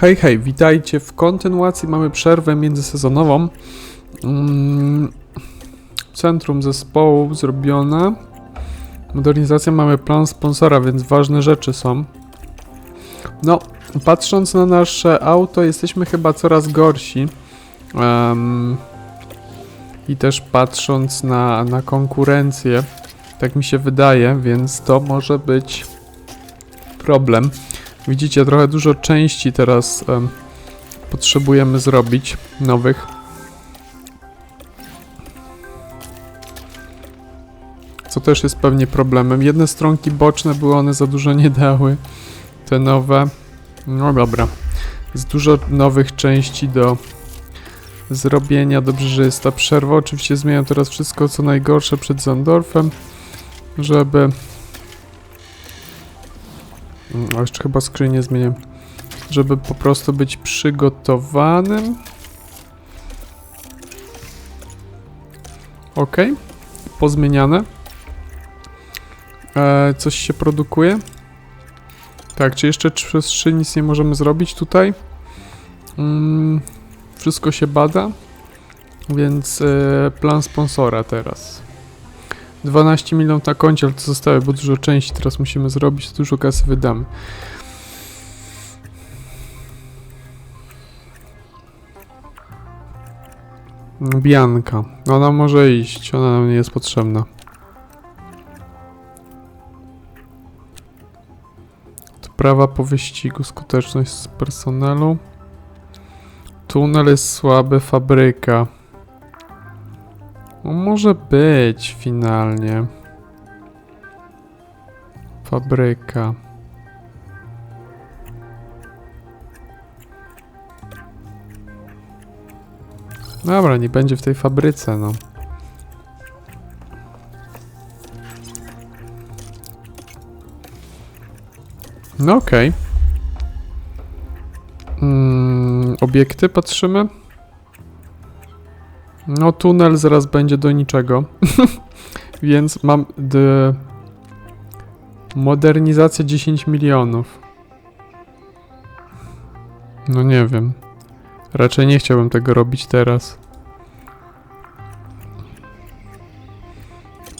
Hej, hej, witajcie. W kontynuacji mamy przerwę międzysezonową. Mm, Centrum zespołu zrobione. Modernizacja mamy plan sponsora, więc ważne rzeczy są. No, patrząc na nasze auto, jesteśmy chyba coraz gorsi. Em, I też patrząc na, na konkurencję, tak mi się wydaje, więc to może być problem. Widzicie, trochę dużo części teraz em, potrzebujemy zrobić nowych. Co też jest pewnie problemem. Jedne stronki boczne były, one za dużo nie dały. Te nowe. No dobra. Jest dużo nowych części do zrobienia. Dobrze, że jest ta przerwa. Oczywiście zmieniam teraz wszystko co najgorsze przed Zandorfem, żeby A jeszcze chyba skrzynię zmienię. Żeby po prostu być przygotowanym. Ok. Pozmieniane. E, coś się produkuje. Tak, czy jeszcze przez 3 nic nie możemy zrobić tutaj? Mm, wszystko się bada. Więc e, plan sponsora teraz. 12 milionów na koncie, ale to zostały, bo dużo części teraz musimy zrobić, dużo kasy wydamy. Bianka. Ona może iść, ona nam nie jest potrzebna. Prawa po wyścigu, skuteczność z personelu. Tunel jest słaby, fabryka. No może być finalnie. Fabryka. Dobra, nie będzie w tej fabryce, no. No okej. Mm, obiekty patrzymy. No, tunel zaraz będzie do niczego. Więc mam d... Modernizacja 10 milionów. No nie wiem. Raczej nie chciałbym tego robić teraz.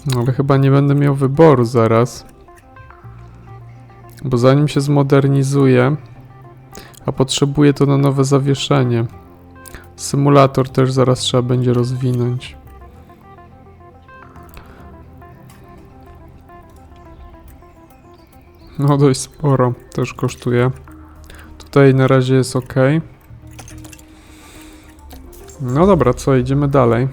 No ale chyba nie będę miał wyboru zaraz. Bo zanim się zmodernizuje, a potrzebuję to na nowe zawieszenie. Symulator też zaraz trzeba będzie rozwinąć. No dość sporo też kosztuje. Tutaj na razie jest ok. No dobra, co, idziemy dalej.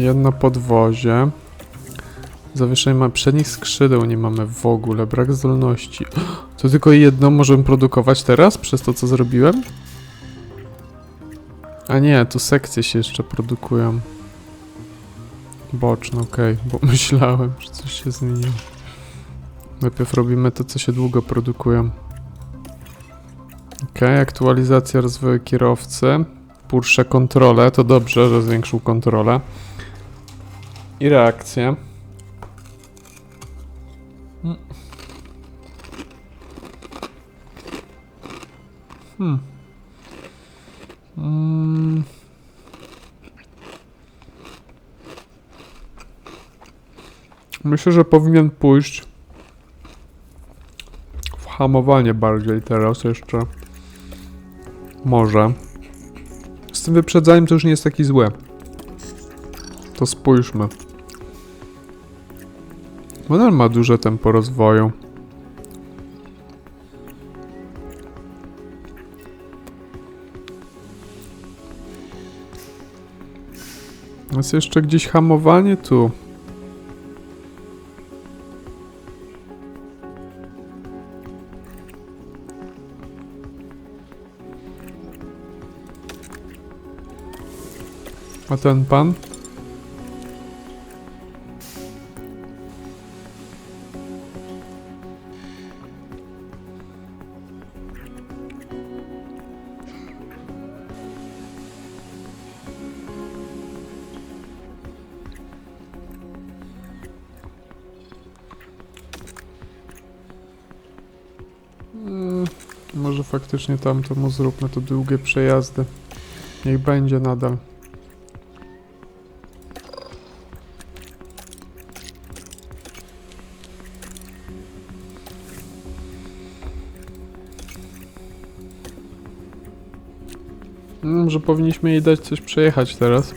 Jedno podwozie. Zawieszenie ma przednich skrzydeł, nie mamy w ogóle, brak zdolności. To tylko jedno możemy produkować teraz, przez to co zrobiłem? A nie, tu sekcje się jeszcze produkują. Boczne, okej, bo myślałem, że coś się zmieniło. Najpierw robimy to, co się długo produkują. Okej, aktualizacja rozwoju kierowcy. Porsche kontrolę, to dobrze, że zwiększył kontrolę. I reakcję. Hmm. Mm. Myślę, że powinien pójść w hamowanie bardziej teraz jeszcze. Może. Z tym wyprzedzaniem to już nie jest taki złe. To spójrzmy. Model ma duże tempo rozwoju. Jest jeszcze gdzieś hamowanie tu. A ten pan? Może faktycznie tamto mu zróbmy to długie przejazdy. Niech będzie nadal. Mm, że powinniśmy jej dać coś przejechać teraz.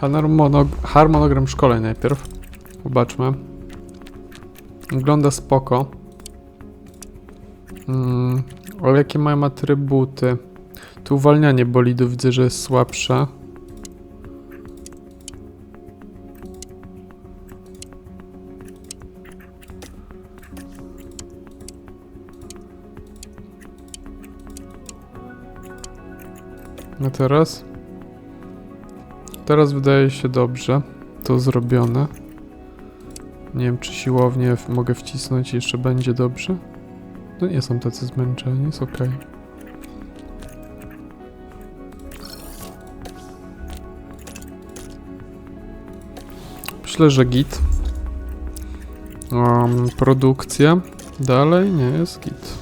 Harmonog harmonogram szkoleń najpierw. Zobaczmy. Wygląda spoko. Mm, ale jakie mają atrybuty? Tu uwalnianie bolidu widzę, że jest słabsze. A teraz? Teraz wydaje się dobrze. To zrobione. Nie wiem, czy siłownie mogę wcisnąć i jeszcze będzie dobrze. No nie są tacy zmęczeni, jest okej. Myślę, że git. Um, produkcja. Dalej nie jest git.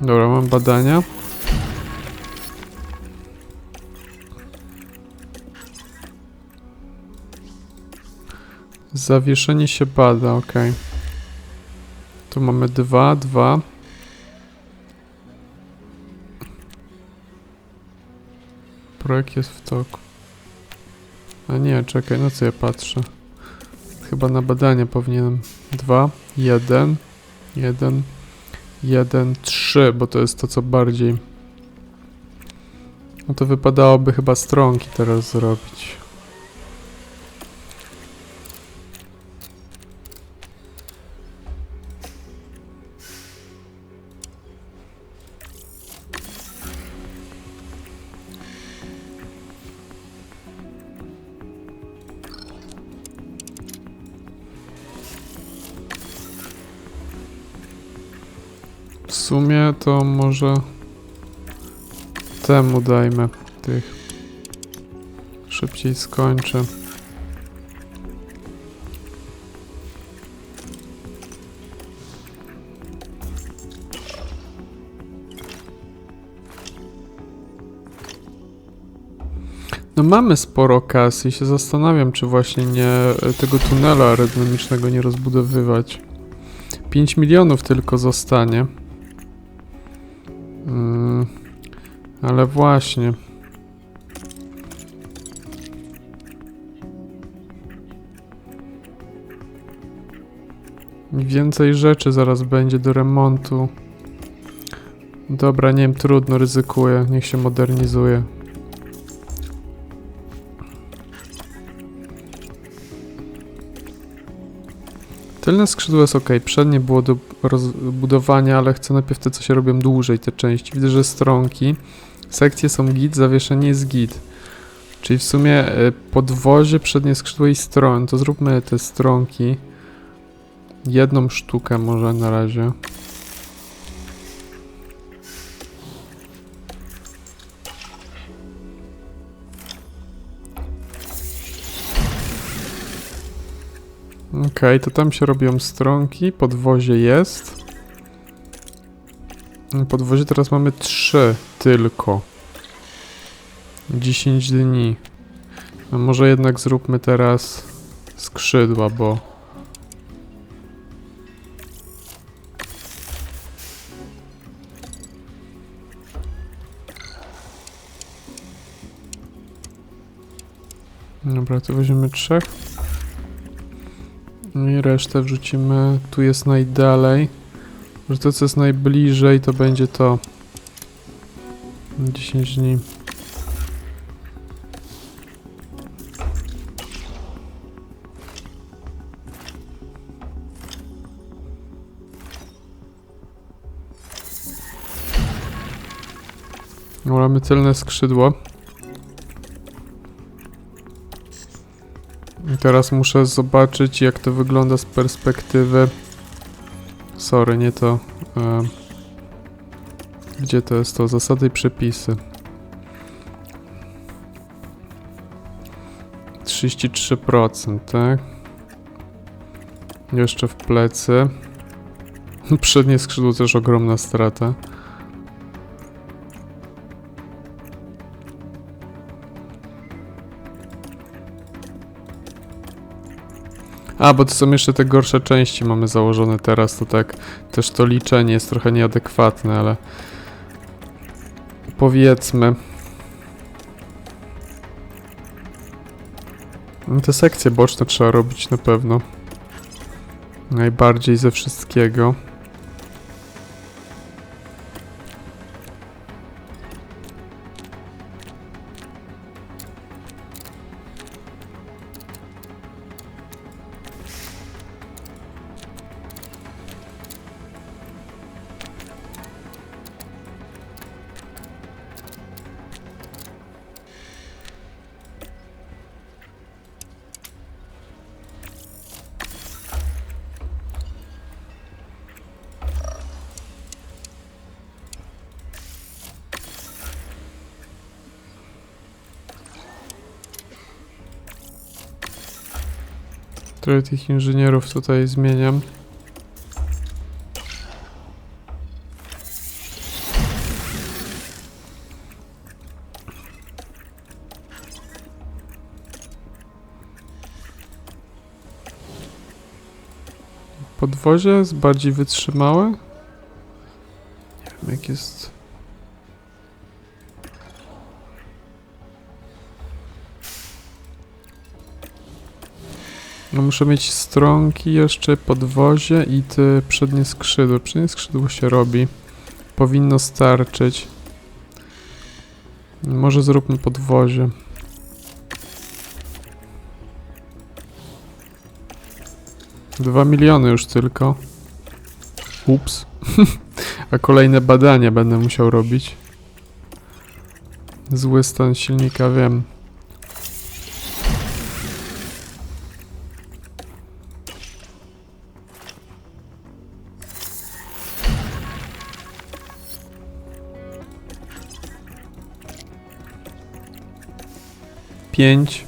Dobra, mam badania. Zawieszenie się bada, ok. Tu mamy dwa, dwa. Projekt jest w toku. A nie, czekaj, na co ja patrzę? Chyba na badanie powinienem. Dwa, jeden, jeden, jeden, trzy, bo to jest to, co bardziej... No to wypadałoby chyba stronki teraz zrobić. To może temu dajmy tych. Szybciej skończę. No mamy sporo kasy i się zastanawiam, czy właśnie nie e, tego tunelu aerodynamicznego nie rozbudowywać. 5 milionów tylko zostanie. Ale właśnie. Więcej rzeczy zaraz będzie do remontu. Dobra, nie wiem, trudno, ryzykuję. Niech się modernizuje. Tylne skrzydło jest ok, przednie było do rozbudowania, ale chcę najpierw te, co się robią dłużej, te części. Widzę, że stronki, sekcje są git, zawieszenie jest git. Czyli w sumie y, podwozie, przednie skrzydło i stron. To zróbmy te stronki. Jedną sztukę może na razie. Okej, to tam się robią stronki, podwozie jest. Podwozie teraz mamy 3 tylko. 10 dni. A może jednak zróbmy teraz skrzydła, bo... Dobra, to weźmiemy trzech. No I resztę wrzucimy. Tu jest najdalej. Że to, co jest najbliżej, to będzie to. 10 dni. Mamy tylne skrzydło. I teraz muszę zobaczyć, jak to wygląda z perspektywy. Sorry, nie to. E, gdzie to jest to? Zasady i przepisy. 33%, tak? Jeszcze w plecy. Przednie skrzydło też ogromna strata. A, bo to są jeszcze te gorsze części mamy założone teraz, to tak też to liczenie jest trochę nieadekwatne, ale powiedzmy. No Te sekcje boczne trzeba robić na pewno. Najbardziej ze wszystkiego. Trochę tych inżynierów tutaj zmieniam. Podwozie jest bardziej wytrzymałe. No muszę mieć stronki jeszcze, podwozie i te przednie skrzydło. Przednie skrzydło się robi. Powinno starczyć. Może zróbmy podwozie. Dwa miliony już tylko. Ups. A kolejne badania będę musiał robić. Zły stan silnika, wiem. Pięć.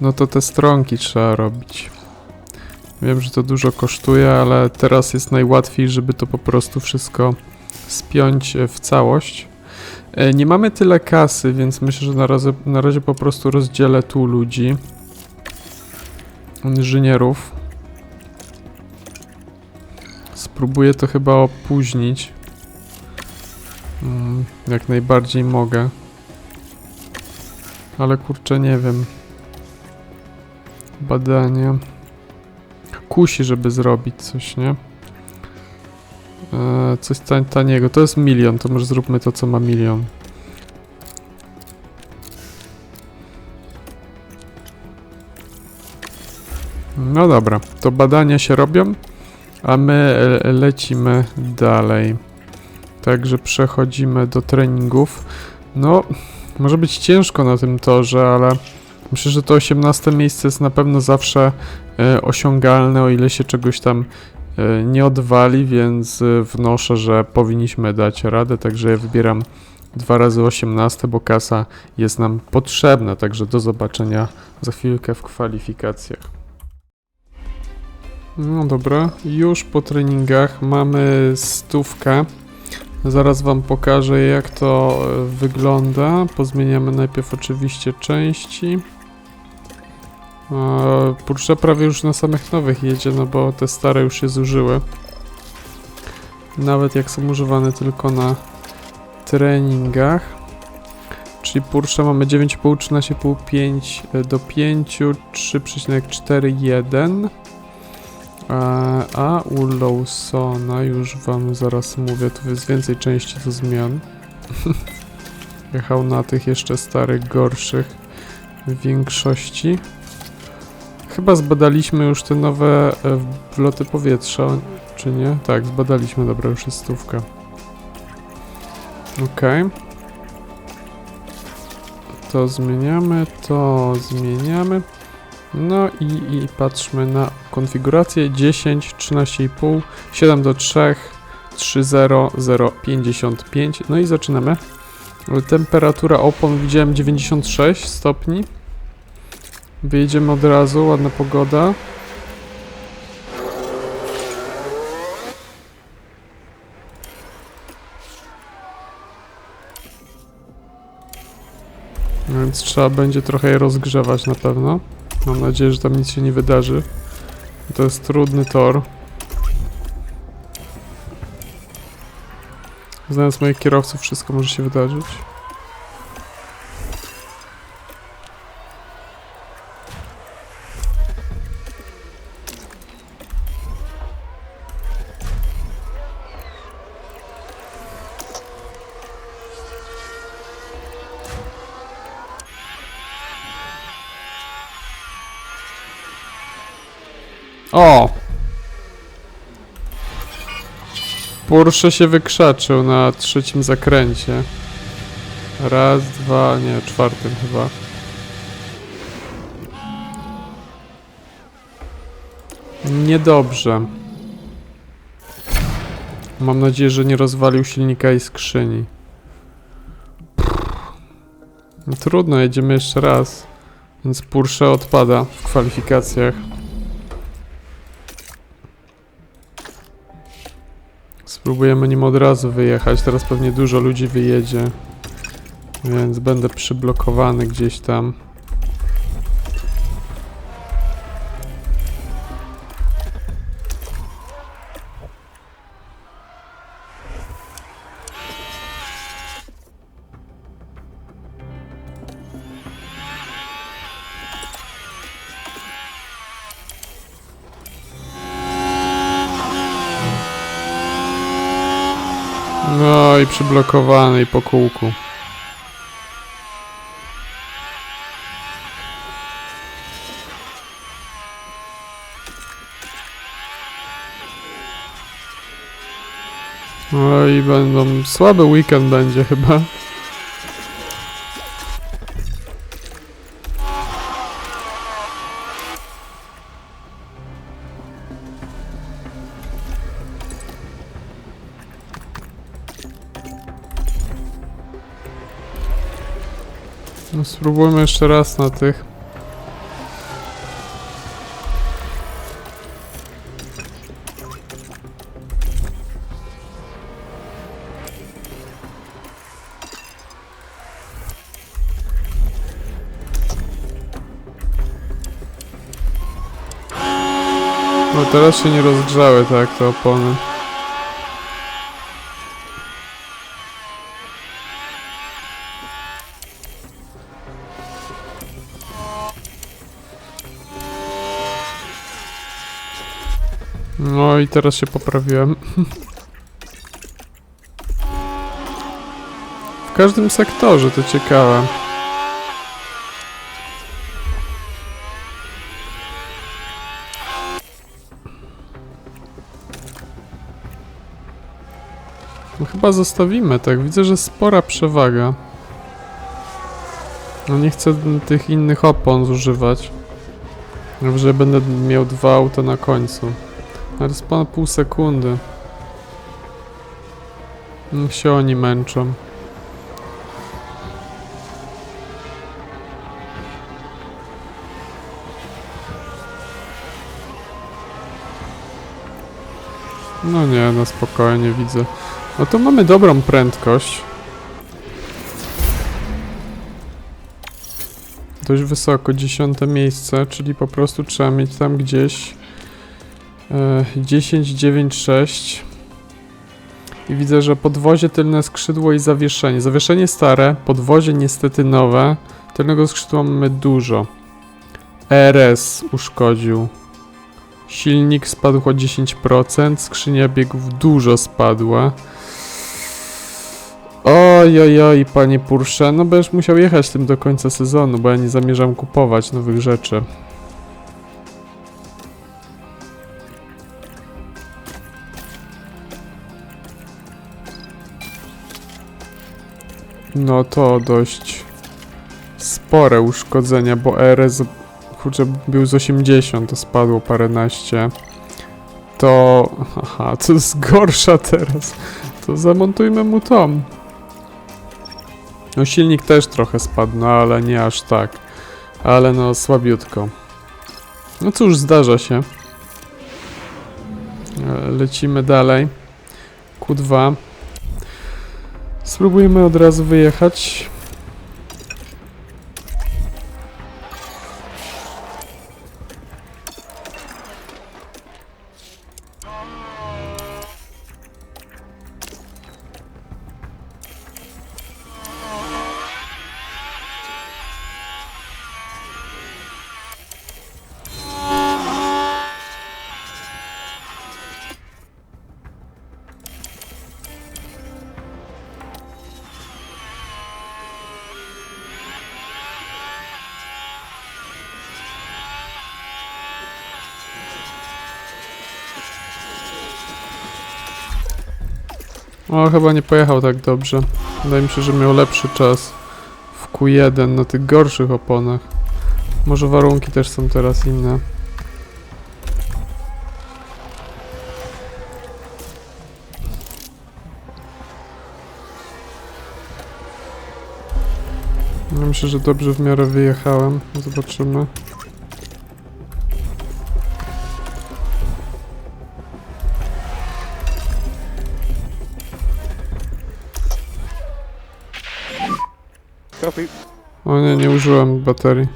No to te stronki trzeba robić. Wiem, że to dużo kosztuje, ale teraz jest najłatwiej, żeby to po prostu wszystko spiąć e, w całość. E, Nie mamy tyle kasy, więc myślę, że na razie, na razie po prostu rozdzielę tu ludzi. Inżynierów. Spróbuję to chyba opóźnić. Mm, Jak najbardziej mogę. Ale kurczę, nie wiem. Badania. Kusi, żeby zrobić coś, nie? Eee, coś tań, taniego. To jest milion, to może zróbmy to, co ma milion. No dobra, to badania się robią, a my lecimy dalej. Także przechodzimy do treningów. No, może być ciężko na tym torze, ale myślę, że to 18 miejsce jest na pewno zawsze e, osiągalne, o ile się czegoś tam e, nie odwali, więc e, wnoszę, że powinniśmy dać radę, także ja wybieram dwa razy 18, bo kasa jest nam potrzebna, także do zobaczenia za chwilkę w kwalifikacjach. No dobra, już po treningach mamy stówkę. Zaraz Wam pokażę jak to e, wygląda. Pozmieniamy najpierw oczywiście części. Porsche prawie już na samych nowych jedzie, no bo te stare już się zużyły. Nawet jak są używane tylko na treningach. Czyli Porsche mamy 9,5, 13,5, 5 e, do 5, 3,41. A, a u Lawsona już wam zaraz mówię, tu jest więcej części do zmian. Jechał na tych jeszcze starych, gorszych w większości. Chyba zbadaliśmy już te nowe e, wloty powietrza, czy nie? Tak, zbadaliśmy, dobra, już jest stówka. Okej. To zmieniamy, to zmieniamy. No i, i patrzmy na konfigurację 10, 13,5, 7 do 3, 30055. No i zaczynamy. Temperatura opon widziałem 96 stopni. Wyjedziemy od razu, ładna pogoda. No Więc trzeba będzie trochę je rozgrzewać na pewno. Mam nadzieję, że tam nic się nie wydarzy. To jest trudny tor. Znając moich kierowców, wszystko może się wydarzyć. Porsche się wykrzaczył na trzecim zakręcie. Raz, dwa, nie, czwartym chyba. Niedobrze. Mam nadzieję, że nie rozwalił silnika i skrzyni. No Trudno, jedziemy jeszcze raz. Więc Porsche odpada w kwalifikacjach. Spróbujemy nim od razu wyjechać. Teraz pewnie dużo ludzi wyjedzie. Więc będę przyblokowany gdzieś tam. No i przyblokowany i po kółku. No i będą... Słaby weekend będzie chyba. Spróbujmy jeszcze raz na tych. No teraz się nie rozgrzały tak te opony. No i teraz się poprawiłem. W każdym sektorze to ciekawe. No chyba zostawimy tak. Widzę, że spora przewaga. No nie chcę tych innych opon zużywać. Że będę miał dwa auta na końcu. Ale ponad pół sekundy. Niech się oni męczą. No nie, no spokojnie widzę. No to mamy dobrą prędkość. Dość wysoko, dziesiąte miejsce, czyli po prostu trzeba mieć tam gdzieś 10, 9, 6. I widzę, że podwozie tylne skrzydło i zawieszenie. Zawieszenie stare, podwozie niestety nowe. Tylnego skrzydła mamy dużo. RS uszkodził. Silnik spadł o 10%, skrzynia biegów dużo spadła. Oj, oj, oj, panie Porsche, no będziesz musiał jechać tym do końca sezonu, bo ja nie zamierzam kupować nowych rzeczy. No to dość spore uszkodzenia, bo RS kurczę, był z 80, to spadło paręnaście. To... Aha, co jest gorsza teraz? To zamontujmy mu tom. No silnik też trochę spadł, no ale nie aż tak. Ale no słabiutko. No cóż, zdarza się. E, Lecimy dalej. Q2. Spróbujmy od razu wyjechać. O, chyba nie pojechał tak dobrze. Wydaje mi się, że miał lepszy czas w Q1 na tych gorszych oponach. Może warunki też są teraz inne. Myślę, że dobrze w miarę wyjechałem. Zobaczymy. Copy. O nie, nie użyłem baterii.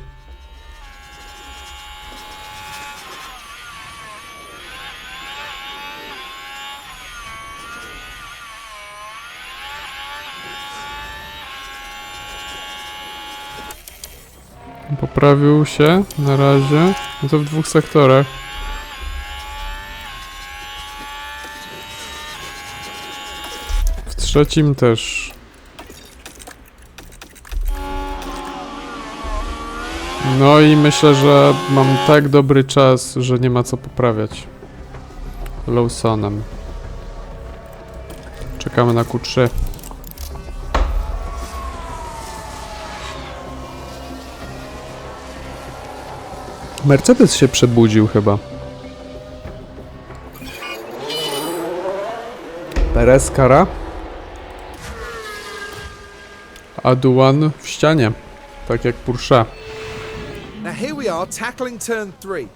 Poprawił się na razie. No to w dwóch sektorach. W trzecim też. No i myślę, że mam tak dobry czas, że nie ma co poprawiać. Lawsonem. Czekamy na Q3. Mercedes się przebudził chyba. Perez kara. Aduan w ścianie. Tak jak Porsche. We are tackling turn three.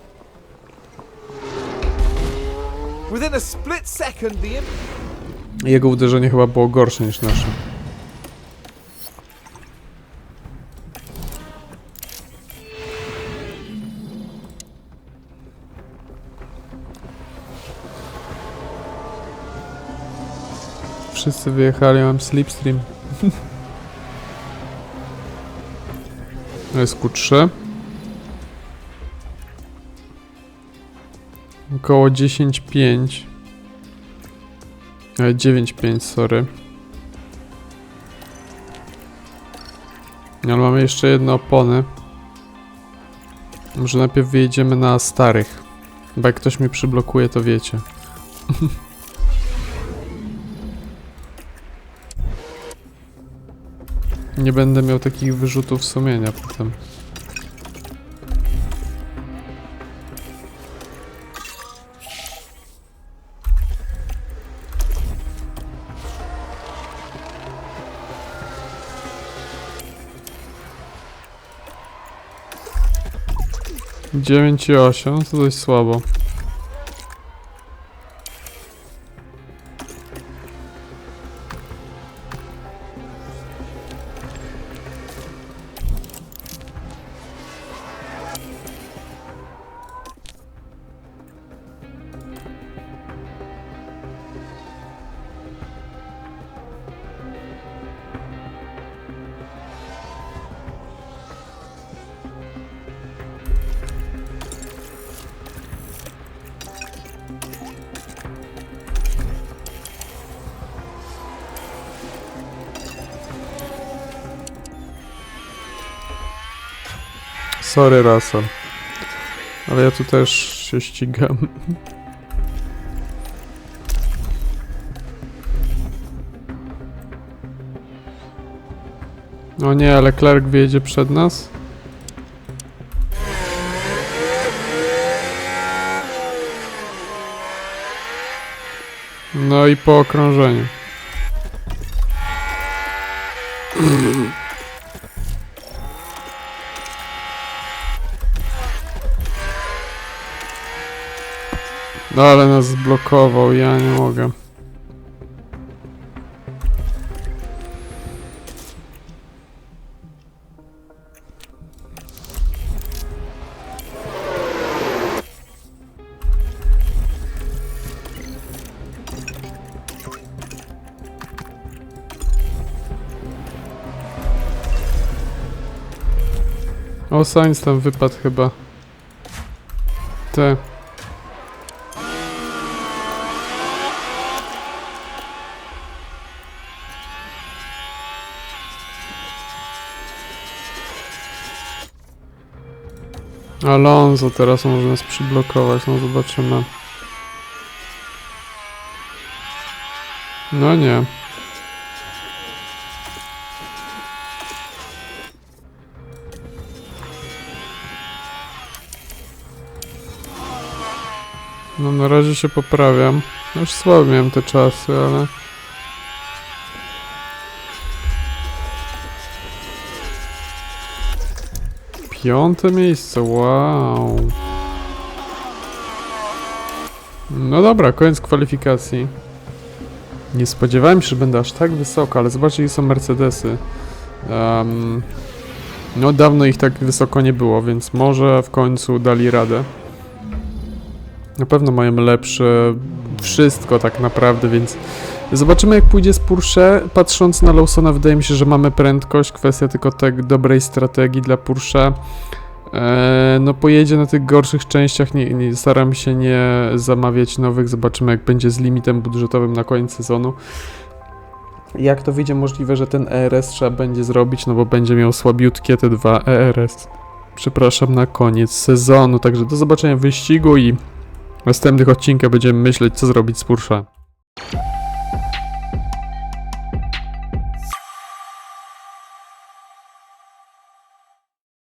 Within a split second, the Jego uderzenie chyba było gorsze niż nasze. Wszyscy wyjechali, mam slipstream. Jest Q3. Około 10.5. E, 9.5, sorry. Ale mamy jeszcze jedne opony. Może najpierw wyjedziemy na starych. Bo jak ktoś mi przyblokuje, to wiecie. Nie będę miał takich wyrzutów sumienia potem. Dziewięć i osiem, to dość słabo. Sorry, Russell. Ale ja tu też się ścigam. O nie, ale Clark wyjedzie przed nas. No i po okrążeniu. No ale nas zblokował, ja nie mogę. O, Sainz tam wypadł chyba. Te. Alonso teraz może nas przyblokować, no zobaczymy. No nie. No na razie się poprawiam. Już słabo miałem te czasy, ale... Piąte miejsce, wow. No dobra, koniec kwalifikacji. Nie spodziewałem się, że będę aż tak wysoko, ale zobaczcie, jakie są Mercedesy. Em, no dawno ich tak wysoko nie było, więc może w końcu dali radę. Na pewno mają lepsze wszystko tak naprawdę, więc zobaczymy jak pójdzie z Porsche. Patrząc na Lawsona wydaje mi się, że mamy prędkość, kwestia tylko tak dobrej strategii dla Porsche. Eee, no pojedzie na tych gorszych częściach, nie, nie, staram się nie zamawiać nowych, zobaczymy jak będzie z limitem budżetowym na koniec sezonu. Jak to wyjdzie możliwe, że ten ERS trzeba będzie zrobić, no bo będzie miał słabiutkie te dwa ERS. Przepraszam, na koniec sezonu, także do zobaczenia w wyścigu i w następnych odcinkach będziemy myśleć co zrobić z Porsche.